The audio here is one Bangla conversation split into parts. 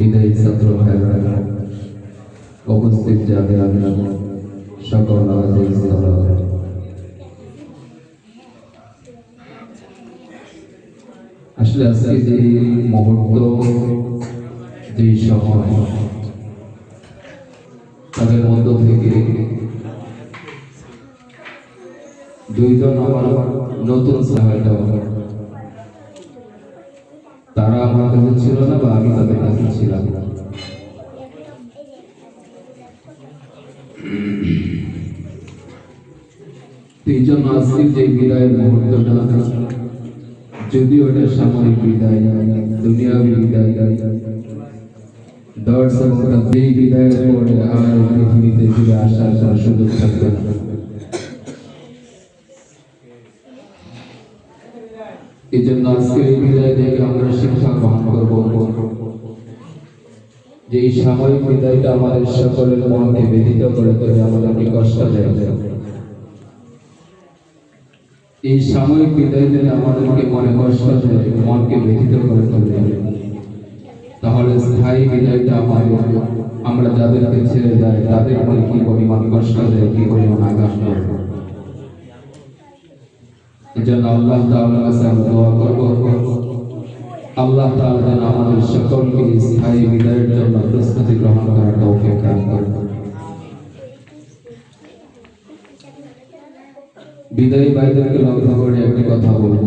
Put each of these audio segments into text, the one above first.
বিদায়ী ছাত্র ভাইরা উপস্থিত যাবে আমি সকল আমাদের আসলে আজকে যে মুহূর্ত, যে সময়, তাদের মধ্য থেকে দুইজন আমার নতুন সহায়তা আমার কাছে ছিল না বা আমি তাদের কাছে ছিলাম না। এই জন্য যে বিদায়ের মুহূর্তটা, যদিও এটা সাময়িক বিদায়, দুনিয়াবি বিদায়। দর্শক বিদায়ের পরে আর পৃথিবীতে ফিরে আসার সুযোগ থাকবে না। এই বিদায় থেকে আমরা শিক্ষা গ্রহণ করব। যে এই সাময়িক বিদায়টা আমাদের সকলের মনকে করে তোলে কষ্ট দেয় এই সাময়িক বিদায় আমাদেরকে মনে কষ্ট দেয়, মনকে ব্যথিত করে তোলে। তাহলে স্থায়ী বিদায়টা আমাদের, আমরা যাদেরকে ছেড়ে যাই তাদের মনে কি পরিমাণ কষ্ট দেয়, কি পরিমাণ আঘাত করে এজন্য আল্লাহ তাআলার কাছে আমরা দোয়া করব। আল্লাহ তাআলা যেন আমাদের সকলকে স্থায়ী বিদায়ের জন্য প্রস্তুতি গ্রহণ করার তৌফিক দান করেন। বিদায়ী ভাইদেরকে লক্ষ্য করে একটি কথা বলব।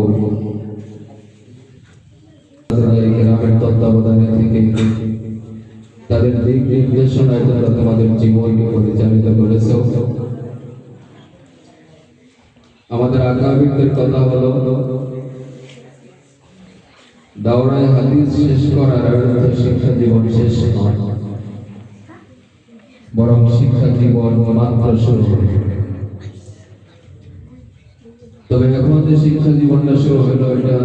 গ্রামের তত্ত্বাবধানে থেকে তাদের দিক নির্দেশনায় দ্বারা তোমাদের জীবনকে পরিচালিত করেছে। আমাদের আগামীদের কথা হলো দাওরায় হাদিস শেষ করার শিক্ষা জীবন শেষ নয়। বরং শিক্ষা জীবন মাত্র শুরু তবে এখন যে শিক্ষা জীবনটা শুরু হলো, এটা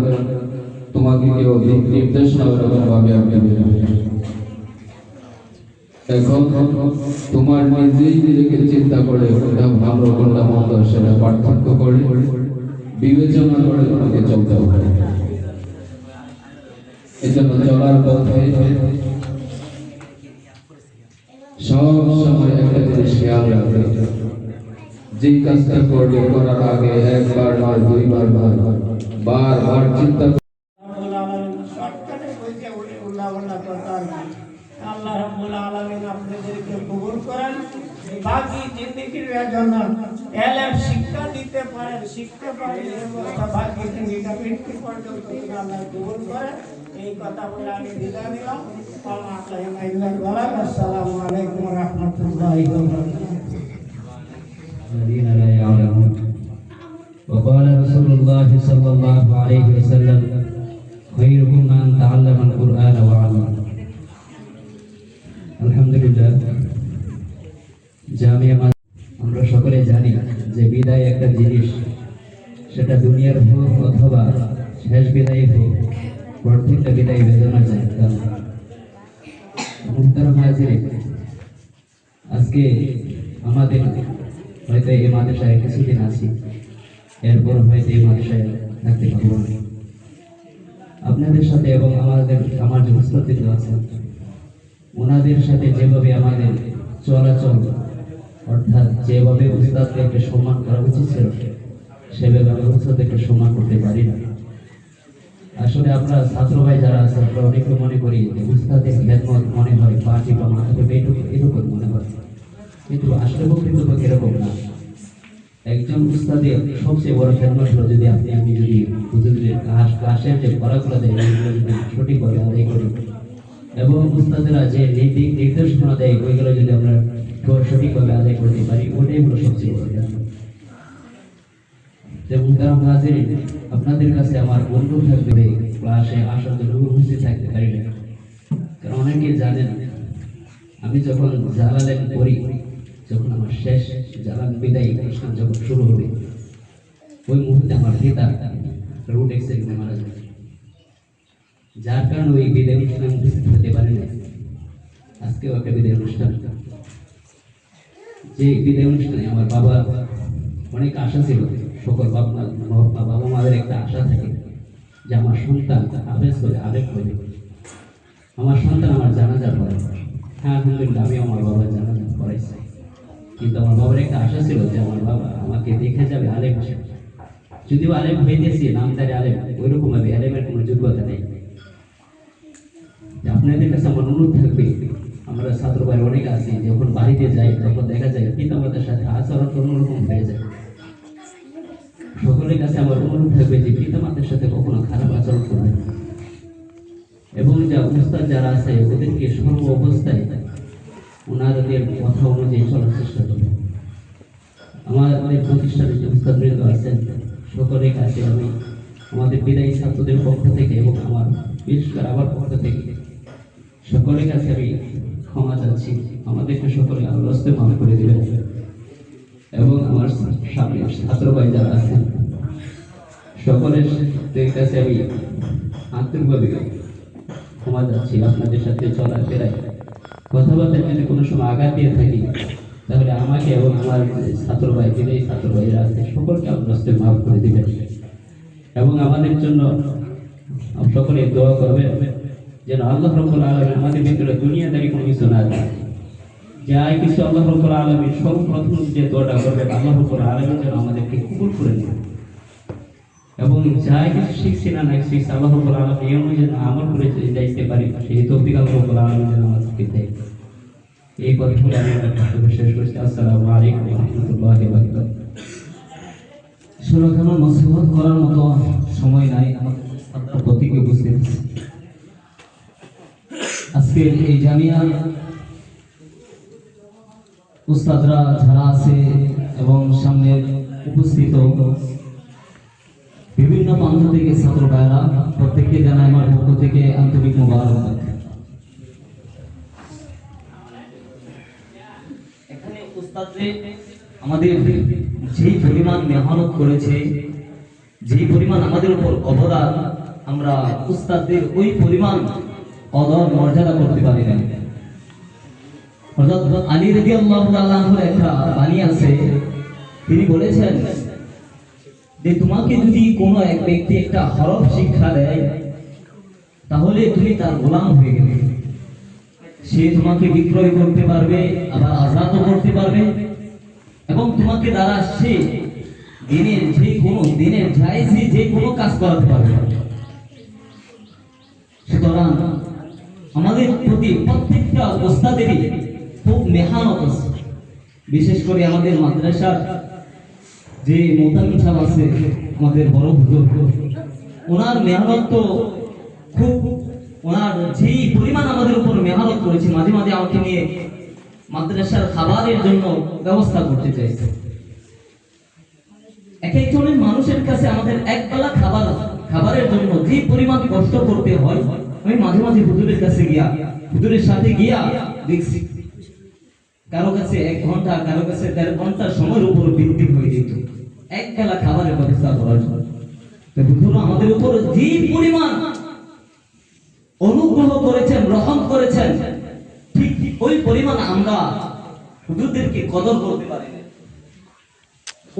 তোমাকে কেউ দিক নির্দেশনা ওরকম ভাবে আমি দেবে না। এখন তোমার নিজেই নিজেকে চিন্তা করে কোনটা ভালো, কোনটা মন্দ, সেটা পার্থক্য করে, বিবেচনা করে তোমাকে চলতে হবে। এজন্য চলার পথে সব সময় একটা জিনিস খেয়াল রাখবে। যে কাজটা করবে করার আগে একবার নয় দুইবার নয় বারবার চিন্তা বাকি জিন্দিগির জন্য এলেম শিক্ষা দিতে পারেন শিখতে পারেন এই অবস্থা বাকি জিন্দিগিটা মৃত্যু পর্যন্ত তিনি আল্লাহ কবুল করেন এই কথা বলে আমি বিদায় নিলাম আল্লাহ আল্লাহ ইল্লাহ বলাক আসসালামু আলাইকুম ওয়া রাহমাতুল্লাহি ওয়া বারাকাতুহু الذين لا يعلمون وقال رسول الله صلى الله عليه وسلم خيركم من تعلم القرآن وعلمه আলহামদুলিল্লাহ জামিয়া আমরা সকলে জানি যে বিদায় একটা জিনিস। সেটা দুনিয়ার হোক অথবা শেষ বিদায় হোক, প্রত্যেকটা বিদায় বেদনা যায়। মুক্তার মাঝে আজকে আমাদের হয়তো এই মাদ্রাসায় কিছুদিন আছি। এরপর হয়তো এই মাদ্রাসায় থাকতে পারব আপনাদের সাথে এবং আমাদের আমার যে উস্তাদিত আছে ওনাদের সাথে যেভাবে আমাদের চলাচল অর্থাৎ যেভাবে উস্তাদদেরকে সম্মান করা উচিত ছিল, সেভাবে আমি উস্তাদদেরকে সম্মান করতে পারি না। আসলে আমরা ছাত্র ভাই যারা আছে, আমরা অনেকে মনে করি যে উস্তাদের খেদমত মনে হয় পার্টি বা মাথা থেকে এইটুকু এরকম মনে হয়। কিন্তু আসলে প্রকৃতপক্ষে এরকম না? একজন উস্তাদের সবচেয়ে বড় খেদমত হলো যদি আপনি, আমি যদি হুজুরের ক্লাস ক্লাসের যে পড়াগুলো দেয় ওইগুলো যদি সঠিকভাবে আদায় করি। এবং উস্তাদেরা যে নির্দেশনা দেয়, ওইগুলো যদি আমরা সঠিকভাবে আদায় করতে পারি ওটাই হলো সবচেয়ে বড় খেদমত যে মুহতারাম হাজিরিন আপনাদের কাছে আমার অনুরোধ থাকবে ক্লাসে আসার জন্য উপস্থিত থাকতে পারি না কারণ অনেকে জানেন আমি যখন জালালেন করি যখন আমার শেষ জালাল বিদায় অনুষ্ঠান যখন শুরু হবে ওই মুহূর্তে আমার পিতা রোড অ্যাক্সিডেন্টে মারা যায় যার কারণে ওই বিদায় অনুষ্ঠানে আমি উপস্থিত হতে পারি না আজকেও একটা বিদায় অনুষ্ঠান যে বিদায় অনুষ্ঠানে আমার বাবা অনেক আশা ছিল। সকল বাবা বাবা মাদের একটা আশা থাকে যে আমার সন্তান আবেশ করে, আবেগ করে। আমার সন্তান আমার জানাজা পড়ে। হ্যাঁ আলহামদুলিল্লাহ আমি আমার বাবার জানাজা পড়াইছি। কিন্তু আমার বাবার একটা আশা ছিল যে আমার বাবা আমাকে দেখে যাবে আলেম যদিও আলেম হইতেছি, নামদারে আলেম, ওইরকম ভাবে আলেমের কোনো যোগ্যতা নেই। আপনাদের কাছে আমার অনুরোধ থাকবে আমরা ছাত্র ভাই অনেক আছি, যখন বাড়িতে যাই, তখন দেখা যায় পিতা মাতার সাথে আচরণ অন্যরকম হয়ে যায় সকলের কাছে আমার অনুরোধ থাকবে যে পিতা মাতার সাথে কখনো খারাপ আচরণ করবে। এবং যা উস্তাদ যারা আছে, ওদেরকে সর্ব অবস্থায় ওনাদের কথা অনুযায়ী চলার চেষ্টা করবে আমাদের প্রতিষ্ঠানে যে উস্তাদবৃন্দ আছেন, সকলের কাছে আমি আমাদের বিদায়ী ছাত্রদের পক্ষ থেকে এবং আমার বিশেষ করে আমার পক্ষ থেকে সকলের কাছে আমি ক্ষমা চাচ্ছি। আমাদেরকে সকলে আল্লাহ মাফ করে দেবেন এবং আমার সামনে ছাত্র ভাই যারা আছেন সকলের কাছে আমি আন্তরিকভাবে ক্ষমা চাচ্ছি। আপনাদের সাথে চলার ফেরায় কথাবার্তা যদি কোনো সময় আঘাত দিয়ে থাকি, তাহলে আমাকে এবং আমার ছাত্র ভাই বিদায়ী ছাত্র ভাইরা আছে, সকলকে আল্লাহ হস্তে মাফ করে দিবেন। এবং আমাদের জন্য সকলে দোয়া করবেন। যেন আল্লাহ রব্বুল আলমী আমাদের ভিতরে দুনিয়াদারি কোনো কিছু না থাকে যাই কিছু আল্লাহ রব্বুল আলমী সর্বপ্রথম যে দোয়াটা করবেন, আল্লাহ রব্বুল আলমী যেন আমাদেরকে কবুল করে নেবেন এবং যাই কিছু শিখছি না না শিখছি, আল্লাহ রব্বুল আলমী এই অনুযায়ী আমল করে যাইতে পারি, সেই তৌফিক আল্লাহ রব্বুল আলমী যেন আমাদেরকে দেয়। এই কথাগুলো আমি আমার শেষ করছি। আসসালামু আলাইকুম রহমতুল্লাহ বারকাতুহ। সুরক্ষানো নসিহত করার মতো সময় নাই, আমাদের প্রতীকে উপস্থিত। আজকের এই জামিয়া উস্তাদরা যারা আছে এবং সামনে উপস্থিত বিভিন্ন প্রান্ত থেকে ছাত্র ভাইরা প্রত্যেককে জানাই আমার পক্ষ থেকে আন্তরিক মোবারক। এখানে উস্তাদদের আমাদের যেই পরিমাণ মেহনত করেছে, যেই পরিমাণ আমাদের উপর অবদান, আমরা উস্তাদদের ওই পরিমাণ কদর মর্যাদা করতে পারি না। হযরত আলী রাদিয়াল্লাহু তাআলার একটা বাণী আছে। তিনি বলেছেন যে, তোমাকে যদি কোনো এক ব্যক্তি একটা হরফ শিক্ষা দেয়, তাহলে তুমি তার গোলাম হয়ে গেলে। সে তোমাকে বিক্রয় করতে পারবে, আবার আজাদও করতে পারবে এবং তোমাকে দ্বারা সে দিনের যে কোনো, দিনের জায়জি যে কোনো কাজ করাতে পারবে। সুতরাং আমাদের প্রতি প্রত্যেকটা ওস্তাদেরই খুব মেহানত আছে। বিশেষ করে আমাদের মাদ্রাসার যে মোতামিম সাহেব আছে, আমাদের বড় হুজুর ওনার মেহনত তো খুব, ওনার যেই পরিমাণ আমাদের উপর মেহনত করেছে, মাঝে মাঝে আমাকে নিয়ে মাদ্রাসার খাবারের জন্য ব্যবস্থা করতে চাইছে। এক এক একজনের মানুষের কাছে আমাদের একবেলা খাবার খাবারের জন্য যে পরিমাণ কষ্ট করতে হয় আমি মাঝে মাঝে হুজুরের কাছে গিয়া, হুজুরের সাথে গিয়া দেখছি। কারও কাছে এক ঘণ্টা, কারও কাছে দেড় ঘণ্টা সময়ের উপর বৃদ্ধি হয়ে যেত। এক বেলা খাবারের ব্যবস্থা করার জন্য আমাদের উপর যে পরিমাণ অনুগ্রহ করেছেন, রহম করেছেন, ঠিক ওই পরিমাণ আমরা হুজুরদেরকে কদর করতে পারি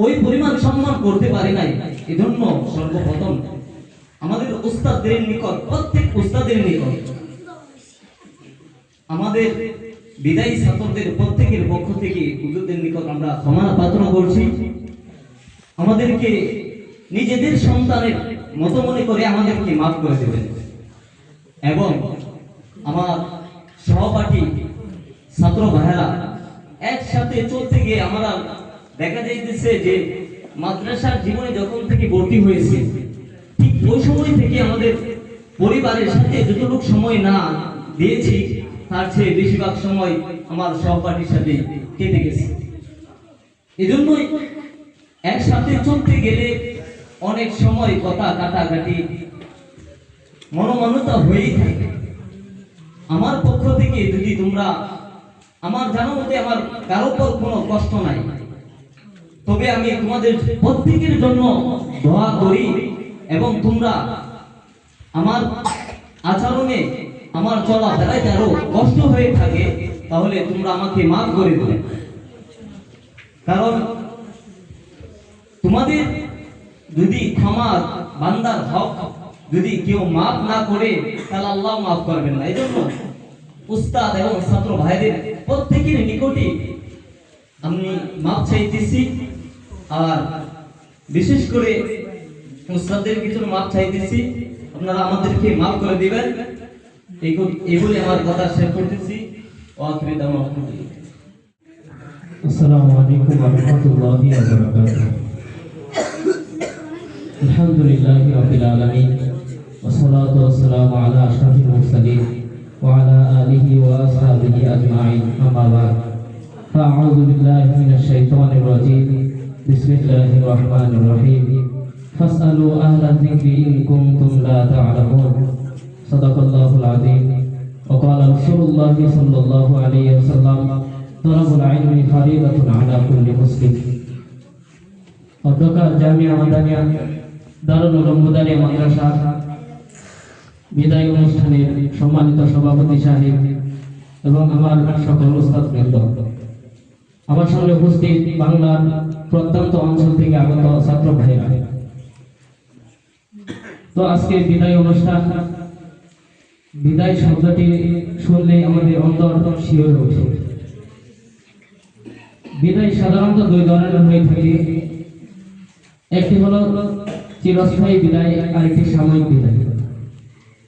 ওই পরিমাণ সম্মান করতে পারি নাই। এজন্য সর্বপ্রথম আমাদের উস্তাদদের নিকট, প্রত্যেক উস্তাদের নিকট, আমাদের বিদায়ী ছাত্রদের প্রত্যেকের পক্ষ থেকে হুজুরদের নিকট আমরা ক্ষমা প্রার্থনা করছি। আমাদেরকে নিজেদের সন্তানের মতো মনে করে আমাদেরকে মাফ করে দেবেন। এবং আমার সহপাঠী ছাত্র ভাইয়েরা, একসাথে চলতে গিয়ে আমরা দেখা যাইতেছে যে মাদ্রাসার জীবনে যখন থেকে ভর্তি হয়েছে ওই সময় থেকে আমাদের পরিবারের সাথে যতটুকু সময় না দিয়েছি, তার চেয়ে বেশিরভাগ সময় আমার সহপাঠীর সাথে কেটে গেছে। এজন্যই একসাথে চলতে গেলে অনেক সময় কথা কাটাকাটি মনোমানতা হয়েই থাকে। আমার পক্ষ থেকে যদি তোমরা আমার জানা মতে আমার কারও উপর কোনো কষ্ট নাই, তবে আমি তোমাদের প্রত্যেকের জন্য দোয়া করি। এবং তোমরা আমার আচরণে আমার চলা বেড়াইতে আরও কষ্ট হয়ে থাকে, তাহলে তোমরা আমাকে মাফ করে দেবে। কারণ তোমাদের যদি ক্ষমা বান্দার হক যদি কেউ মাফ না করে, তাহলে আল্লাহ মাফ করবেন না। এই জন্য উস্তাদ এবং ছাত্র ভাইদের প্রত্যেকের নিকটে আমি মাপ চাইতেছি। আর বিশেষ করে নুসরাতের ভিতর মাপ চাইতেছি। আপনারা আমাদেরকে মাফ করে দিবেন। এই বলে আমার কথা শেষ করতেছি। ওয়াখিরি দাম আসসালামু আলাইকুম ওয়া রাহমাতুল্লাহি ওয়া বারাকাতুহু। আলহামদুলিল্লাহি রাব্বিল আলামিন। ওয়া সলাতু ওয়া সালামু আলা আশরাফিল মুরসালিন। ওয়া আলা আলিহি ওয়া আসহাবিহি আজমাইন। আম্মা বাদ। ফাআউযু বিল্লাহি মিনাশ শাইতানির রাজীম। বিসমিল্লাহির রহমানির রহিম। فاسألوا أهل الذكر إن كنتم لا تعلمون صدق الله العظيم وقال رسول الله صلى الله عليه وسلم طلب العلم فريضة على كل مسلم অধ্যকার জামিয়া মাদানিয়া দারুল উলুম মুদারিয়া মাদ্রাসা বিদায় অনুষ্ঠানের সম্মানিত সভাপতি সাহেব এবং আমার সকল উস্তাদ বৃন্দ আমার সামনে উপস্থিত বাংলার প্রত্যন্ত অঞ্চল থেকে আগত ছাত্র ভাইরা তো আজকে বিদায় অনুষ্ঠান। বিদায় শব্দটি শুনলে আমাদের অন্তর শিহরে ওঠে। বিদায় সাধারণত দুই ধরনের হয়ে থাকে। একটি হলো চিরস্থায়ী বিদায়, আরেকটি সাময়িক বিদায়।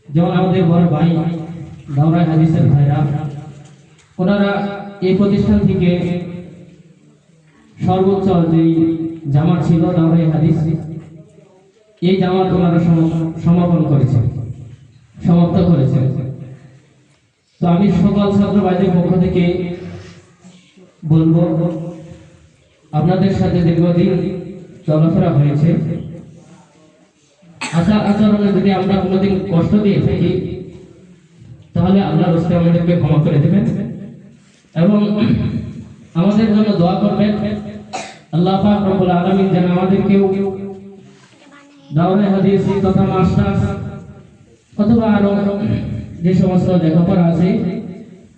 যেমন আমাদের বড় ভাই দাওরাই হাদিসের ভাইরা, ওনারা এই প্রতিষ্ঠান থেকে সর্বোচ্চ যে জামাত ছিল দাওরাই হাদিস এই জামাত ওনারা সম- সমাপন করেছে। সমাপ্ত করেছে। তো আমি সকল ছাত্র ভাইদের পক্ষ থেকে বলব, আপনাদের সাথে দীর্ঘদিন চলাফেরা হয়েছে। আচার আচরণে যদি আমরা কোনোদিন কষ্ট দিয়ে থাকি, তাহলে আল্লাহ রস্তে আমাদেরকে ক্ষমা করে দেবেন। এবং আমাদের জন্য দোয়া করবেন, আল্লাহ পাক রব্বুল আলামিন যেন আমাদেরকেও দাওরে হাদিস, তথা মাস্টার্স অথবা আরও যে সমস্ত লেখাপড়া আছে,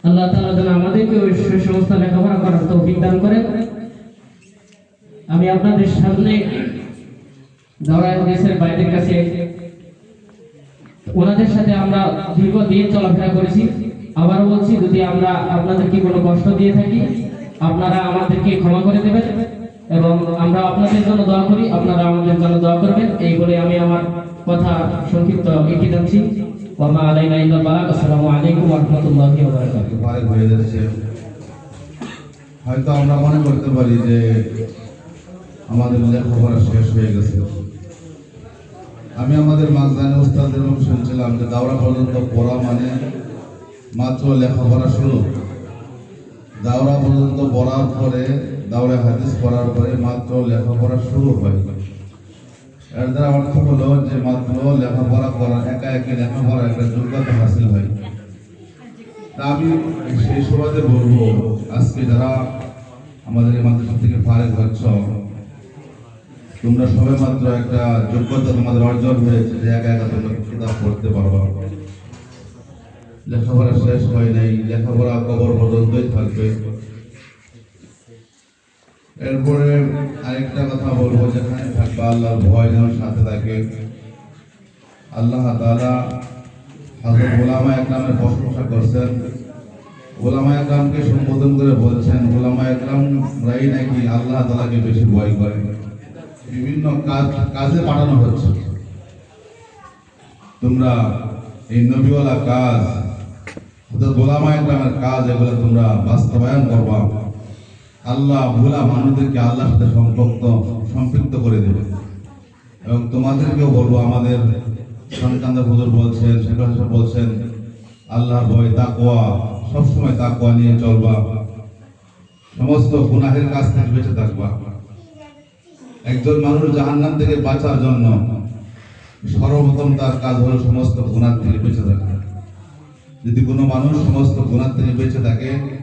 আল্লাহ তাআলা যেন আমাদেরকে ওই সে সমস্ত লেখাপড়া করার তৌফিক দান করেন। আমি আপনাদের সামনে দাওরায় হাদিসের বাইরের কাছে ওনাদের সাথে আমরা দীর্ঘদিন চলাফেরা করেছি। আবারও বলছি, যদি আমরা আপনাদেরকে কোনো কষ্ট দিয়ে থাকি, আপনারা আমাদেরকে ক্ষমা করে দেবেন। এবং আমরা আপনাদের জন্য দোয়া করি, আপনারা আমাদের জন্য দোয়া করবেন। এই বলে আমি আমার কথা সংক্ষিপ্ত এগিয়ে যাচ্ছি ওমা আলাইনা ইল্লাল বালাগ, আসসালামু আলাইকুম ওয়া রাহমাতুল্লাহি ওয়া বারাকাতুহু। হয়ে যাচ্ছে। হয়তো আমরা মনে করতে পারি যে আমাদের লেখাপড়া শেষ হয়ে গেছে। আমি আমাদের মাঝদানে উস্তাদের মুখ শুনছিলাম যে দাওরা পর্যন্ত পড়া মানে মাত্র লেখাপড়া শুরু। দাওরা পর্যন্ত পড়ার পরে দাওরা হাদিস পড়ার পরে মাত্র লেখাপড়া শুরু হয়। এর দ্বারা অর্থ হলো যে মাত্র লেখাপড়া করার একা একা লেখাপড়া একটা যোগ্যতা হাসিল হয়। তা আমি সেই সুবাদে বলব, আজকে যারা আমাদের এই মাদ্রাসা থেকে ফারেক হচ্ছ, তোমরা সবে মাত্র একটা যোগ্যতা তোমাদের অর্জন হয়েছে যে একা একা তোমরা কিতাব পড়তে পারবা। লেখাপড়া শেষ হয় নাই, লেখাপড়া কবর পর্যন্তই থাকবে। এরপরে আরেকটা কথা বলব যেখানে থাকবে, আল্লাহর ভয় যেন সাথে থাকে। আল্লাহ তাআলা হযরত ওলামা একরামের প্রশংসা করছেন। ওলামা একরামকে সম্বোধন করে বলছেন, ওলামা একরামরাই নাকি আল্লাহ তাআলাকে বেশি ভয় করে? বিভিন্ন কাজ, কাজে পাঠানো হচ্ছে। তোমরা এই নবীওয়ালা কাজ ওলামা একরামের কাজ, এগুলো তোমরা বাস্তবায়ন করবা। আল্লাহ ভোলা মানুষদেরকে আল্লাহর সাথে সম্পৃক্ত সম্পৃক্ত করে দেবে। এবং তোমাদেরকেও বলব, আমাদের সন্তানদের হুজুর বলছেন শেখর বলছেন, আল্লাহর ভয় তাকওয়া, সবসময় তাকওয়া নিয়ে চলবা। সমস্ত গুনাহের কাছ থেকে বেঁচে থাকবা। একজন মানুষ জাহান্নাম থেকে বাঁচার জন্য সর্বপ্রথম তার কাজ হলো সমস্ত গুনাহ থেকে বেঁচে থাকা। যদি কোনো মানুষ সমস্ত গুনাহ থেকে বেঁচে থাকে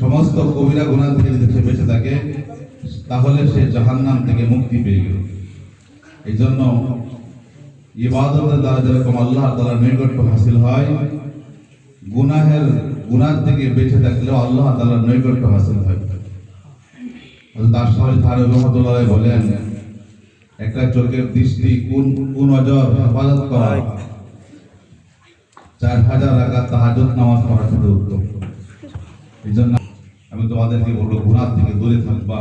সমস্ত কবিরা গুণা থেকে যদি সে বেঁচে থাকে, তাহলে সে জাহান্নাম থেকে মুক্তি পেয়ে গেল। এই জন্য ইবাদতের দ্বারা যেরকম আল্লাহ তাআলার নৈকট্য হাসিল হয়, গুনাহের, গুনার থেকে বেঁচে থাকলেও আল্লাহ তাআলার নৈকট্য হাসিল হয়। তার সাহেব থারে রহমতুল্লাহ বলেন, একটা চোখের দৃষ্টি কোন কোন অজর হেফাজত করা? চার হাজার রাখা তাহাজত নামাজ পড়া শুধু উত্তম। এই জন্য আমি তোমাদেরকে বলব গুনার থেকে দূরে থাকবা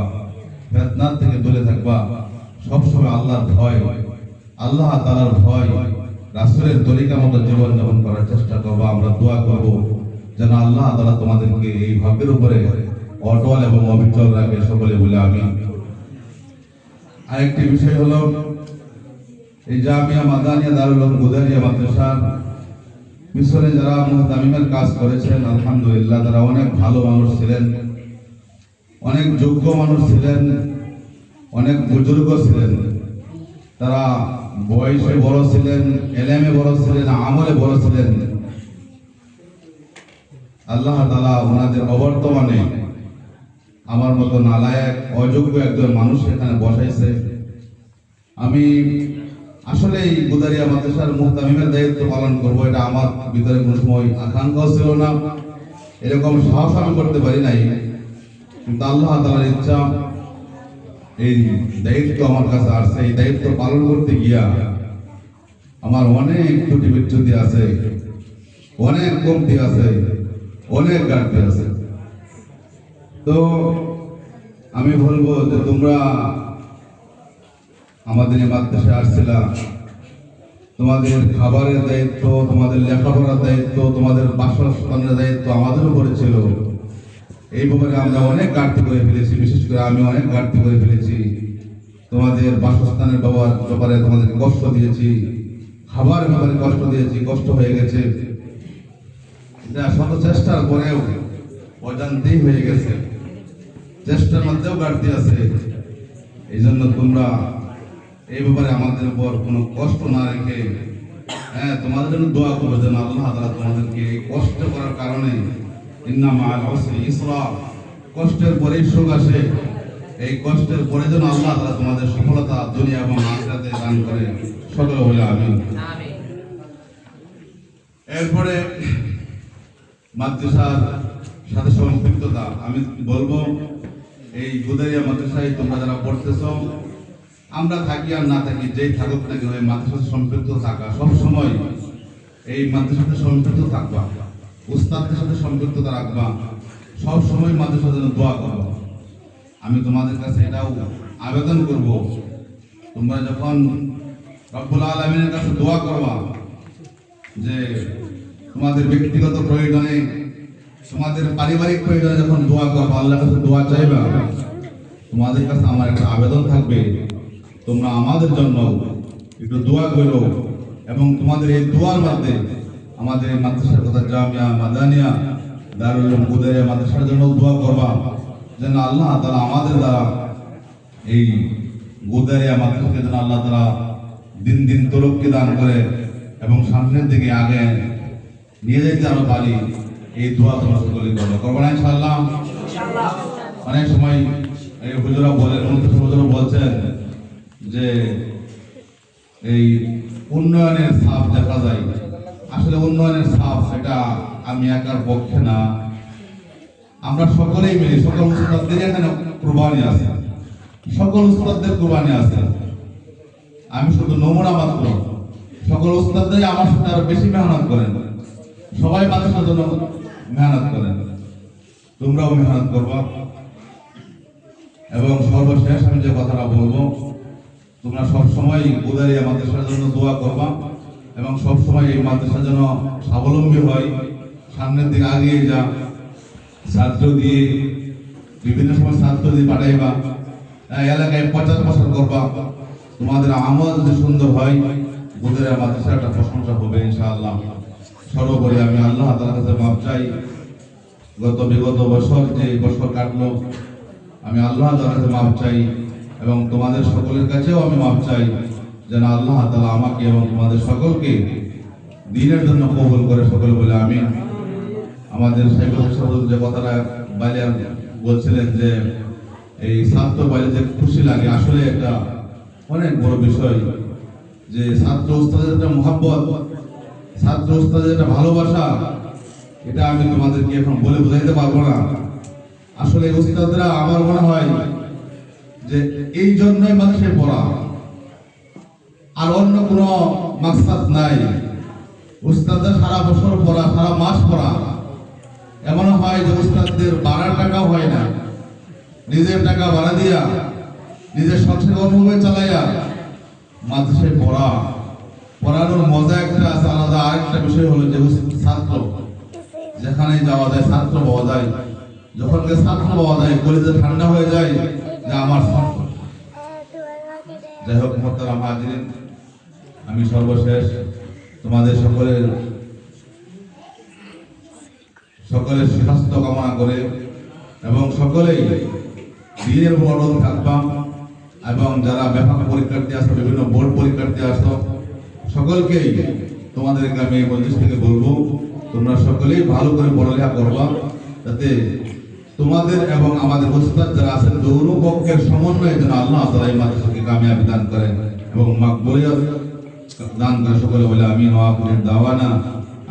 ফেতনার থেকে দূরে থাকবা। সবসময় আল্লাহর ভয়, আল্লাহ তাআলার ভয়, রাসূলের তরিকা মতো জীবন যাপন করার চেষ্টা করব, আমরা দোয়া করব যেন আল্লাহ তালা তোমাদেরকে এই ভাগ্যের উপরে অটল এবং অবিচল রাখে সকলে বলে আমি আরেকটি বিষয় হলো, এই জামিয়া মাদানিয়া দারুল গুদারিয়া মাদ্রাসার মিশরে যারা মুহতামিমের কাজ করেছেন, আলহামদুলিল্লাহ, তারা অনেক ভালো মানুষ ছিলেন। অনেক যোগ্য মানুষ ছিলেন, অনেক বুজুর্গ ছিলেন। তারা বয়সে বড় ছিলেন, এলেমে বড় ছিলেন, আমলে বড় ছিলেন। আল্লাহ তালা ওনাদের অবর্তমানে আমার মতো নালায়ক, অযোগ্য একজন মানুষ এখানে বসাইছে। আমি আসলে এই গুদারিয়া মাদ্রাসার মুহতামিমের দায়িত্ব পালন করব, এটা আমার ভিতরে কোনো সময় আকাঙ্ক্ষাও ছিল না। এরকম সাহস আমি করতে পারি নাই। কিন্তু আল্লাহ তালার ইচ্ছা, এই দায়িত্ব আমার কাছে আসছে, এই দায়িত্ব পালন করতে গিয়া আমার অনেক ত্রুটি বিচ্যুতি আছে, অনেক কমতি আছে, অনেক ঘাটতি আছে। তো আমি বলব যে তোমরা আমাদের এই মাদ্রাসায় আসছিলা, তোমাদের খাবারের দায়িত্ব, তোমাদের লেখাপড়ার দায়িত্ব, তোমাদের বাসস্থানের দায়িত্ব আমাদের উপরে ছিল। এই ব্যাপারে আমরা অনেক ঘাটতি করে ফেলেছি, বিশেষ করে আমি অনেক ঘাটতি করে ফেলেছি। তোমাদের বাসস্থানের ব্যবহার ব্যাপারে তোমাদেরকে কষ্ট দিয়েছি খাবার ব্যাপারে কষ্ট দিয়েছি, কষ্ট হয়ে গেছে। এটা শত চেষ্টার পরেও অজান্তেই হয়ে গেছে। চেষ্টার মধ্যেও ঘাটতি আছে। এই জন্য তোমরা এই ব্যাপারে আমাদের উপর কোনো কষ্ট না রেখে হ্যাঁ তোমাদের জন্য দোয়া করো যেন আল্লাহ তাআলা তোমাদেরকে কষ্ট করার কারণে কষ্টের পরেই সুখ আসে। এই কষ্টের পরে যেন আল্লাহ তাআলা তোমাদের সফলতা দুনিয়া এবং আখিরাতে দান করে সকলে বলে আমিন। এরপরে মাদ্রাসার সাথে সম্পৃক্ততা। আমি বলব, এই গুদারিয়া মাদ্রাসায় তোমরা যারা পড়তেছো, আমরা থাকি আর না থাকি, যেই থাকুক না কেন মাদ্রাসার সম্পৃক্ত থাকা। সব সময় এই মাদ্রাসার সাথে সম্পৃক্ত থাকবা। উস্তাদদের সাথে সম্পৃক্ততা রাখবা সব সময় মাদ্রাসার জন্য দোয়া করবা আমি তোমাদের কাছে এটাও আবেদন করব, তোমরা যখন রব্বুল আলমিনের কাছে দোয়া করবা যে তোমাদের ব্যক্তিগত প্রয়োজনে, তোমাদের পারিবারিক প্রয়োজনে যখন দোয়া করবা, আল্লাহর কাছে দোয়া চাইবা, তোমাদের কাছে আমার একটা আবেদন থাকবে। তোমরা আমাদের জন্য একটু দোয়া করো এবং তোমাদের এই দোয়ার মধ্যে আমাদের মাদ্রাসার কথা জামিয়া মাদানিয়া দারুল উলুম গুদারিয়া মাদ্রাসার জন্য দোয়া করবা যেন আল্লাহ তারা আমাদের দ্বারা এই গুদারিয়া মাদ্রাসাকে যেন আল্লাহ তারা দিন দিন তরক্কি দান করে এবং সামনের দিকে আগে নিয়ে যেতে আরও পারি এই দোয়া তোমরা সকলে করবে। করব না ইনশাআল্লাহ? অনেক সময় এই হুজুরা বলেন হুজুরা বলছেন যে এই উন্নয়নের ছাপ দেখা যায়। আসলে উন্নয়নের ছাপ, সেটা আমি একার পক্ষে না। আমরা সকলেই মিলি, সকল উস্তাদদের এখানে কুরবানি আছে। সকল উস্তাদদের কুরবানি আছে। আমি শুধু নমুনা মাত্র। সকল উস্তাদদের আমার সাথে আরও বেশি মেহনত করেন। সবাই মাদ্রাসার জন্য মেহনত করেন। তোমরাও মেহনত করবা। এবং সর্বশেষ আমি যে কথাটা বলব, তোমরা সব সময় উদারিয়া মাদ্রাসার জন্য দোয়া করবা। এবং সব সময় এই মাদ্রাসা যেন স্বাবলম্বী হয়, সামনের দিকে আগিয়ে যা ছাত্র দিয়ে, বিভিন্ন সময় ছাত্র দিয়ে পাঠাইবা। এলাকায় প্রচার প্রসার করবা। তোমাদের আমল যদি সুন্দর হয় উদারিয়া মাদ্রাসা একটা প্রশংসা হবে ইনশাআল্লাহ। সর্বোপরি আমি আল্লাহ তাআলার কাছে মাপ চাই, গত বিগত বছর যে বছর কাটলো, আমি আল্লাহ তাআলার কাছে মাপ চাই এবং তোমাদের সকলের কাছেও আমি মাপ চাই। যেন আল্লাহ তালা আমাকে এবং তোমাদের সকলকে দিনের জন্য কবুল করে সকল বলে আমি আমাদের যে কথাটা বাইলে বলছিলেন যে, এই ছাত্র বাইলে যে খুশি লাগে, আসলে একটা অনেক বড় বিষয় যে ছাত্র উস্তাদের একটা মহাব্বত ছাত্র উস্তাদের একটা ভালোবাসা, এটা আমি তোমাদেরকে এখন বলে বোঝাইতে পারব না। আসলে উস্তাদরা, আমার মনে হয় যে এই জন্যই মানুষের পড়া আর অন্য কোনো মাকসাদ নাই। উস্তাদদের সারা বছর পড়া, সারা মাস পড়া। এমন হয় যে উস্তাদদের বাড়ার টাকাও হয় না। নিজের টাকা ভাড়া দিয়া, নিজের সংসার কর্মভাবে চালাইয়া মাদ্রাসায় পড়া। পড়ানোর মজা একটা আছে, আলাদা আরেকটা বিষয় হলো যে ছাত্র। যেখানে যাওয়া যায়, ছাত্র পাওয়া যায়। যখন ছাত্র পাওয়া যায় কলেজে ঠান্ডা হয়ে যায় যে আমার যাই হোক মোহতারাম হাজিরিন। আমি সর্বশেষ তোমাদের সকলের সকলের স্বাস্থ্য কামনা করে এবং সকলেই দিনের অটল থাকবাম এবং যারা ব্যাপক পরীক্ষার্থী আসো বিভিন্ন বোর্ড পরীক্ষার্থী আসো সকলকেই তোমাদেরকে আমি মঞ্চ থেকে বলব, তোমরা সকলেই ভালো করে পড়ালেখা করবা, যাতে তোমাদের এবং আমাদের ওস্তাদ যারা আছেন দৌড় পক্ষের সমন্বয়ে যেন আল্লাহ তালা এই মাদ্রাসাকে কামিয়াবি দান করেন এবং মাকবুলিয়ত দান করে সকলে বলে আমি নওয়াফুলের দাওয়ানা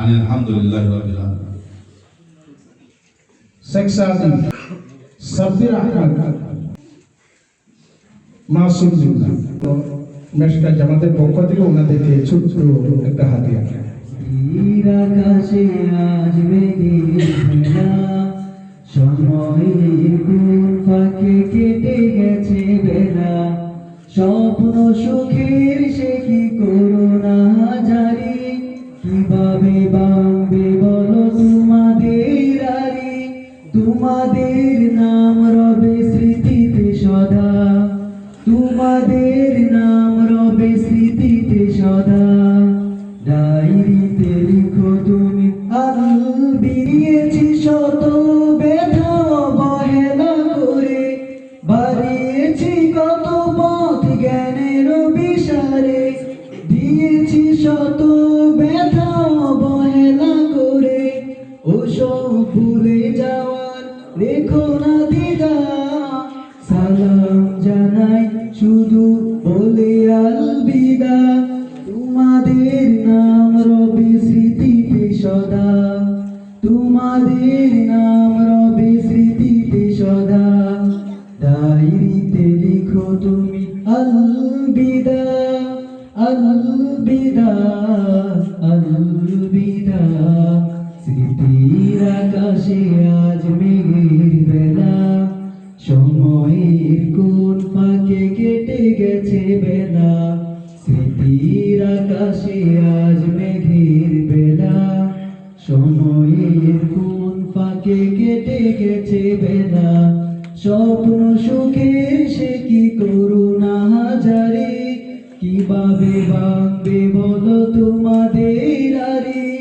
আনিল আলহামদুলিল্লাহ রাব্বিল আলামিন। শেখ সাদি সাব্বির আহমদ মাসুম জিন্না মেশকা জামাতের পক্ষ থেকে ওনাদেরকে ছোট্ট একটা হাতিয়া নীর আকাশে আজ ভেলা সময়ের কেটে গেছে বেলা। স্বপ্ন সুখের সে কি শুধু বলে আলবিদা, তোমাদের নাম রবে স্মৃতিতে সদা। তোমাদের নাম রবে স্মৃতিতে সদা। ডায়েরিতে লিখো তুমি, আলবিদা আলবিদা আলবিদা। স্মৃতির আকাশে তোমাদের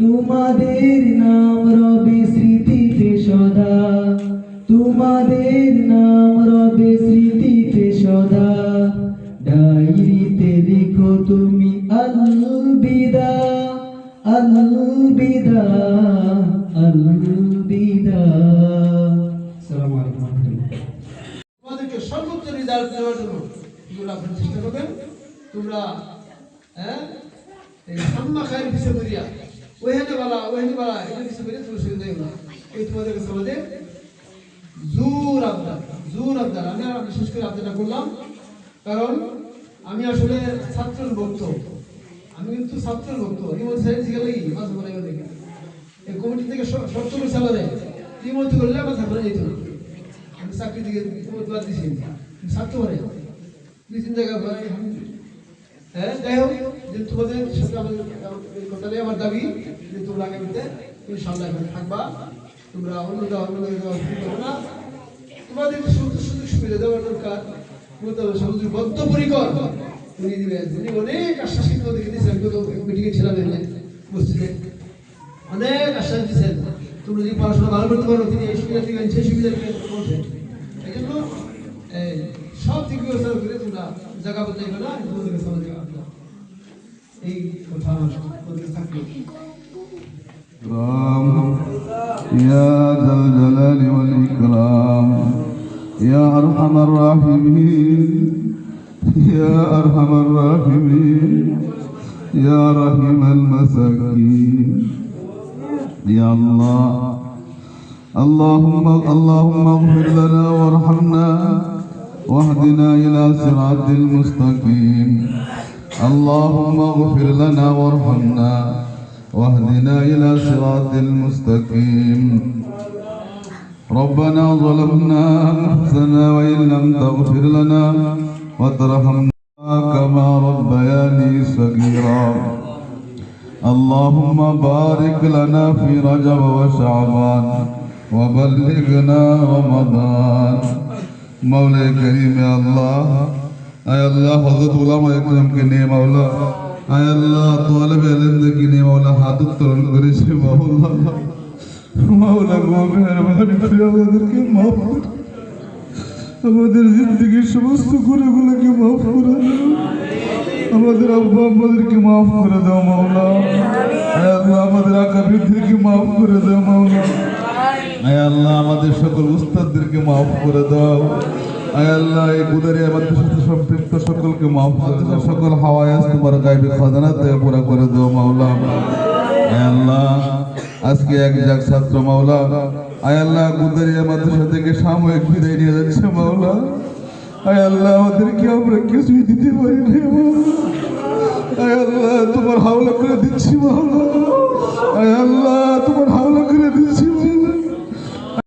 তোমাদের নাম রবে স্মৃতিতে সদা। তোমাদের নাম রবে স্মৃতিতে সদা। ডায়েরিতে লিখো তুমি আলবিদা আলবিদা আসসালামু আলাইকুম ওয়া তোমাদেরকে সর্বোচ্চ রেজাল্ট দেওয়ার জন্য তোমরা চেষ্টা করবেন? তোমরা হ্যাঁ? এই সাম্মা খায়ের করিয়া ওইখানে বলা ওইখানে বলা এটা পিছিয়ে করিয়া জোর আবদার জোর আবদার। আমি আর বিশেষ করে আবদারটা করলাম। কারণ আমি আসলে ছাত্রের ভক্ত। আমি কিন্তু ছাত্রের ভক্ত। ইমন সাইন্স গেলে মাঝে পড়ে গেলে এই কমিটি থেকে সত্তর সালে দেয়। ইমন করলে মাঝে পড়ে যেত না। আমি চাকরি দিকে দিছি। ছাত্র মানে দুই তিন জায়গা ভাই হ্যাঁ যাই হোক যে তোমাদের সাথে আমাদের আমার দাবি যে তোমরা আগামীতে ইনশাল্লাহ এখানে থাকবা। তোমরা অন্য অন্য সুবিধা দেওয়ার দরকার। বদ্ধপরিকর উনি দিবেন। উনি অনেক আশ্বাসিত দেখে দিয়েছেন। মিটিংয়ে ছিলাম এখানে মসজিদে অনেক আশ্বাস দিয়েছেন। তোমরা যদি পড়াশোনা ভালো করতে এই সুবিধা দিবেন, সেই সুবিধা এই জন্য সব দিক করে তোমরা জায়গা বদলাই না তোমাদের কাছে আমাদের আবদার। এই কথা আমার তোমাদের কাছে থাকলো يا ذا الجلال والإكرام والإكرام يا أرحم الراحمين يا أرحم الراحمين يا رحيم المساكين يا الله اللهم اللهم اغفر لنا وارحمنا واهدنا إلى صراط المستقيم. اللهم اغفر لنا وارحمنا. واهدنا إلى صراط المستقيم. ربنا ظلمنا أنفسنا وإن لم تغفر لنا وترحمنا كما ربياني صغيرا. اللهم بارك لنا في رجب وشعبان وبلغنا رمضان. মৌলে করিম আল্লাহ। আয় আল্লাহ হজরত উলামা একরামকে নিয়ে মাওলা। আয় আল্লাহ, তোয়ালেব এলেমদেরকে নিয়ে মাওলা, হাত উত্তোলন করেছে মাওলা। মাওলা গো হ্যাঁ, মেহরবানি করে আমাদেরকে মাফ করে। আমাদের জিন্দগির সমস্ত গুণগুলোকে মাফ করে আমাদের আব্বা আমাদেরকে মাফ করে দাও মাওলা। আয় আল্লাহ, আমাদের আকাবিদেরকে মাফ করে দাও মাওলা। আয় আল্লাহ, আমাদের সকল উস্তাদদেরকে মাফ করে দাও। আয় আল্লাহ, এই গুদারে আমাদের সাথে সকলকে মাফ করে দাও। সকল হাওয়ায়াস তোমার গাইবে খাজানা থেকে পুরা করে দাও মাওলা আয় আল্লাহ, আজকে এক যাক ছাত্র মাওলা আয় আল্লাহ, গুদারিয়া মাদ্রাসা থেকে সাময়িক বিদায় নিয়ে যাচ্ছে মাওলা আয় আল্লাহ, আমাদেরকে আমরা কিছুই দিতে পারি না আল্লাহ, তোমার হাওলা করে দিচ্ছি মাওলা আয় আল্লাহ, তোমার হাওলা করে দিচ্ছি